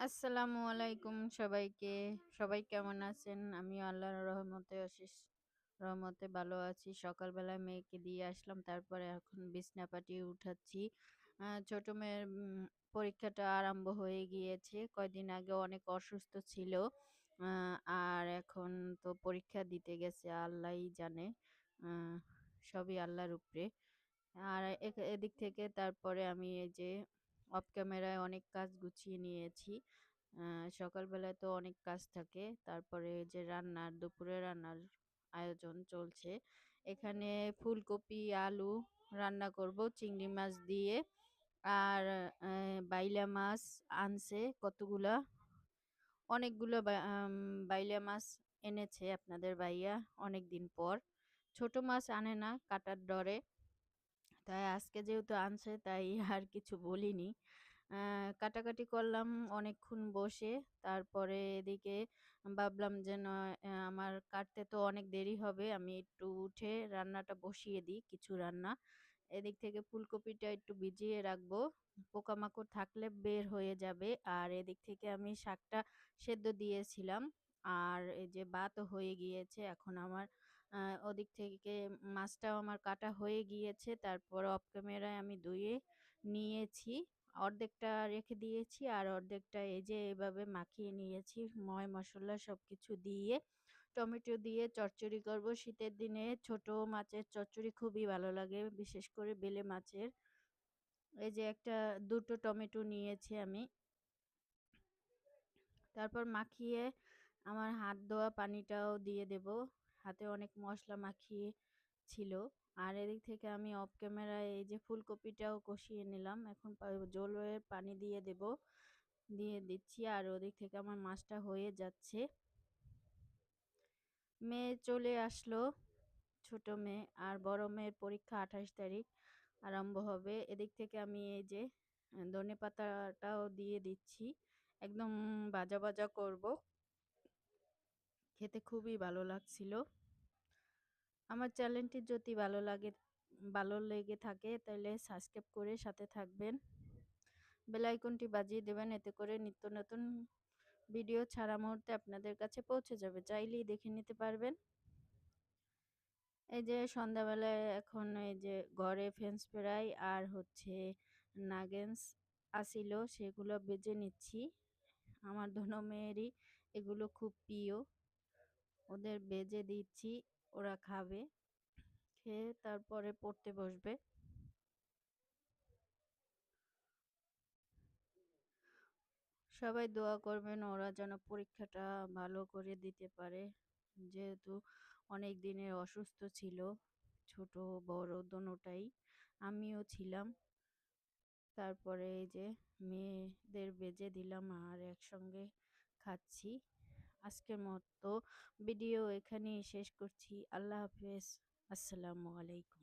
আসসালামু আলাইকুম সবাইকে। সবাই কেমন আছেন? আমি আল্লাহর রহমতে অশেষ রহমতে ভালো আছি। সকালবেলায় মেয়েকে দিয়ে আসলাম। তারপরে এখন বিছনাপাটি উঠাচ্ছি। আ, ছোট মেয়ের পরীক্ষাটা আরম্ভ হয়ে গিয়েছে। কয়দিন আগে অনেক অসুস্থ ছিল। আর এখন তো পরীক্ষা দিতে গেছে, আল্লাহই জানে। সবই আল্লাহর উপরে। আর এদিক থেকে তারপরে আমি এই যে অফ ক্যামেরায় অনেক কাজ গুছিয়ে নিয়েছি। সকালবেলায় তো অনেক কাজ থাকে। তারপরে যে রান্নার দুপুরে রান্নার আয়োজন চলছে। এখানে ফুলকপি, আলু রান্না করব চিংড়ি মাছ দিয়ে। আর বাইলা মাছ আনছে কতগুলা। অনেকগুলো বাইলা মাছ এনেছে আপনাদের ভাইয়া অনেকদিন পর। ছোট মাছ আনে না কাটার ডরে। তাই আজকে যেহেতু আনছে তাই আর কিছু বলিনি। কাটাকাটি করলাম অনেকক্ষণ বসে। তারপরে এদিকে ভাবলাম যে আমার কাটতে তো অনেক দেরি হবে। আমি একটু উঠে রান্নাটা বসিয়ে দিই, কিছু রান্না। এদিক থেকে ফুলকপিটা একটু ভিজিয়ে রাখব। পোকামাকড় থাকলে বের হয়ে যাবে। আর এদিক থেকে আমি শাকটা সেদ্ধ দিয়েছিলাম। আর এই যে ভাতও হয়ে গিয়েছে। এখন আমার ওদিক থেকে মাছটাও আমার কাটা হয়ে গিয়েছে। তারপর অফ ক্যামেরায় আমি ধুয়ে নিয়েছি। অর্ধেকটা রেখে দিয়েছি আর অর্ধেকটা এই যে এভাবে মাখিয়ে নিয়েছি ময় মশলা সব কিছু দিয়ে। টমেটো দিয়ে চচ্চড়ি করব। শীতের দিনে ছোট মাছের চচ্চড়ি খুবই ভালো লাগে। বিশেষ করে বেলে মাছের। এই যে একটা দুটো টমেটো নিয়েছি আমি। তারপর মাখিয়ে আমার হাত ধোয়া পানিটাও দিয়ে দেব। হাতে অনেক মসলা মাখিয়ে ছিল। আর এদিক থেকে আমি অফ ক্যামেরায় এই যে ফুলকপিটাও কষিয়ে নিলাম। এখন পা ঝোলের পানি দিয়ে দেব। দিয়ে দিচ্ছি আর ওদিক থেকে আমার মাছটা হয়ে যাচ্ছে। মেয়ে চলে আসলো। ছোট মেয়ে আর বড় মেয়ের পরীক্ষা ২৮ তারিখ আরম্ভ হবে। এদিক থেকে আমি এই যে আ ধনেপাতাটাও দিয়ে দিচ্ছি। একদম বাজা বাজা করব। খেতে খুবই ভালো লাগছিল। আমার চ্যানেলটি যদি ভালো লাগে, ভালো লেগে থাকে তাহলে সাবস্ক্রাইব করে সাথে থাকবেন। বেল আইকনটি বাজিয়ে দেবেন, এতে করে নিত্য নতুন ভিডিও ছাড়া মুহূর্তে আপনাদের কাছে পৌঁছে যাবে। চাইলেই দেখে নিতে পারবেন। এই যে সন্ধ্যাবেলায় এখন এই যে ঘরে ফ্রেঞ্চ ফ্রাই আর হচ্ছে নাগেন্স আছিল সেগুলো বেজে নিচ্ছি। আমার দোনো মেয়েরই এগুলো খুব প্রিয়। ওদের বেজে দিচ্ছি ওরা খাবে। খেয়ে তারপরে পড়তে বসবে। সবাই দোয়া করবেন ওরা যেন পরীক্ষাটা ভালো করে দিতে পারে। যেহেতু অনেক দিনের অসুস্থ ছিল। ছোট, বড় দোনোটাই। আমিও ছিলাম। তারপরে এই যে মেয়েদের ভেজে দিলাম আর একসঙ্গে খাচ্ছি। আজকের মতো ভিডিও এখানেই শেষ করছি। আল্লাহ হাফেজ। আসসালামু আলাইকুম।